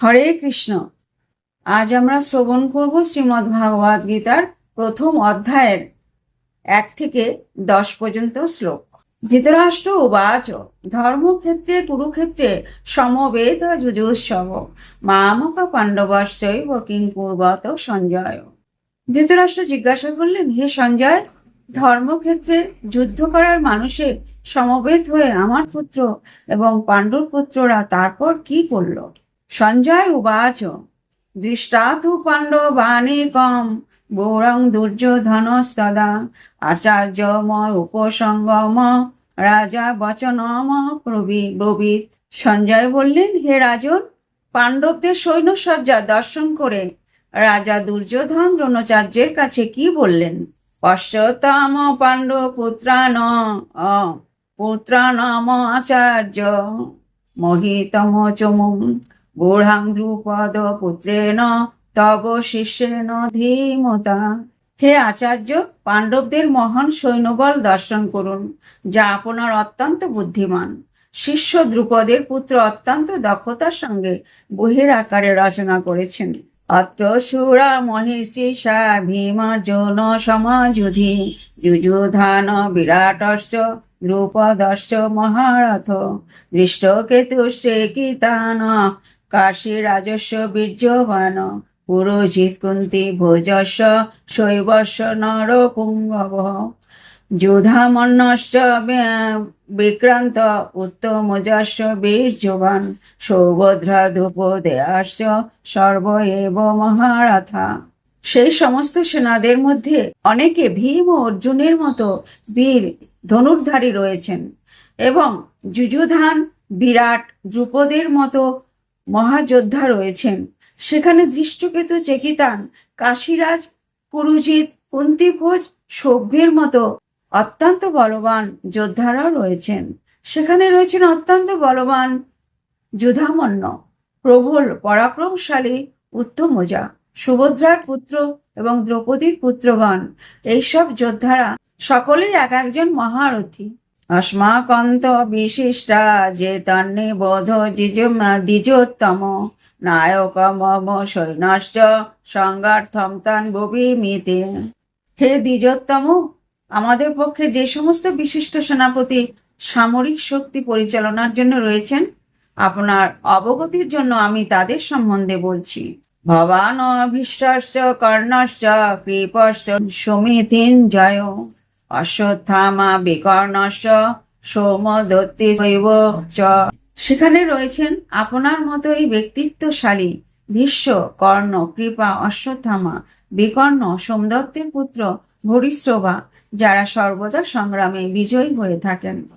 হরে কৃষ্ণ। আজ আমরা শ্রবণ করব শ্রীমদ্ ভাগবত গীতার প্রথম অধ্যায়ের এক থেকে দশ পর্যন্ত শ্লোক। ধৃতরাষ্ট্র উবাচ, ধর্মক্ষেত্রে কুরুক্ষেত্রে সমবেত যুজুৎসব। মামক পাণ্ডবশ্চৈব কিং কুর্বত সঞ্জয়। ধৃতরাষ্ট্র জিজ্ঞাসা করলেন, হে সঞ্জয়, ধর্মক্ষেত্রে যুদ্ধ করার মানুষের সমবেত হয়ে আমার পুত্র এবং পাণ্ডুর পুত্ররা তারপর কি করল? সঞ্জয় উবাচ, দৃষ্টাতু পাণ্ডবানেকম গৌরং দুর্যোধনস্তদা আচার্যময় উপসঙ্গম রাজা বচনম প্রবি ব্রবীত সঞ্জয় বললেন, হে রাজন, পাণ্ডবদের সৈন্যসজ্জা দর্শন করে রাজা দুর্যোধন দ্রোণাচার্যের কাছে কি বললেন? পশ্চাতম পাণ্ডব পুত্রান পুত্রানাম আচার্য, মহিতম চমুম। বুঢ়াং ধ্রুপদ পুত্রেণ তব শিষ্যেন ধীমতা। হে আচার্য, পাণ্ডবদের মহান সৈন্যবল দর্শন করুন, যা আপনার অত্যন্ত বুদ্ধিমান। শিষ্য দ্রুপদের পুত্র অত্যন্ত দক্ষতার সঙ্গে বহির আকারে রচনা করেছেন। অত্র সুরা মহিষীষা ভীম যৌন সমাযুধি, যুযুধান বিরাটস্য দ্রুপদশ্চ মহারথ। দৃষ্টকেতুশ্চে কীতান কাশী রাজস্ব বীর্যবান। পুরোজিৎ কুন্তি ভোজস্য শৈবস্য নর পুঙ্গব। যুধামন্নশ্চ বিক্রান্ত উত্তমযস্য বীর্যবান। সৌভদ্রা ধূপদেয়াশ্চ সর্ব এব মহারথা। সেই সমস্ত সেনাদের মধ্যে অনেকে ভীম ও অর্জুনের মতো বীর ধনুর্ধারী রয়েছেন এবং যুযুধান, বিরাট দ্রুপদের মতো মহাযোদ্ধা রয়েছেন। সেখানে দৃষ্টকেতু চেকিতান, কাশীরাজ পুরুজিৎ কুন্তিভোজ, সভ্যের মতো অত্যন্ত বলবান যোদ্ধারাও রয়েছেন। সেখানে রয়েছেন অত্যন্ত বলবান যুধামন্য, প্রবল, পরাক্রমশালী উত্তমজা সুভদ্রার পুত্র এবং দ্রৌপদীর পুত্রগণ। এইসব যোদ্ধারা সকলেই এক একজন মহারথী। অস্মাকন্ত বিশিষ্টা যে তন্নে বোধ দ্বিজোত্তম নায়ক মম সৈন্যশ্চ সংগার্থম তান ববিমিতে হে দ্বিজোত্তম, আমাদের পক্ষে যে সমস্ত বিশিষ্ট সেনাপতি সামরিক শক্তি পরিচালনার জন্য রয়েছেন, আপনার অবগতির জন্য আমি তাদের সম্বন্ধে বলছি। ভবান ভীষ্মশ্চ কর্ণশ্চ, কৃপশ্চ সমিতিন জয়। অশ্বত্থামা চ। সেখানে রয়েছেন আপনার মতো এই ব্যক্তিত্বশালী ভীষ্ম, কর্ণ, কৃপা, অশ্বত্থামা, বিকর্ণ, সোমদত্তের পুত্র ভরিশ্রবা যারা সর্বদা সংগ্রামে বিজয়ী হয়ে থাকেন।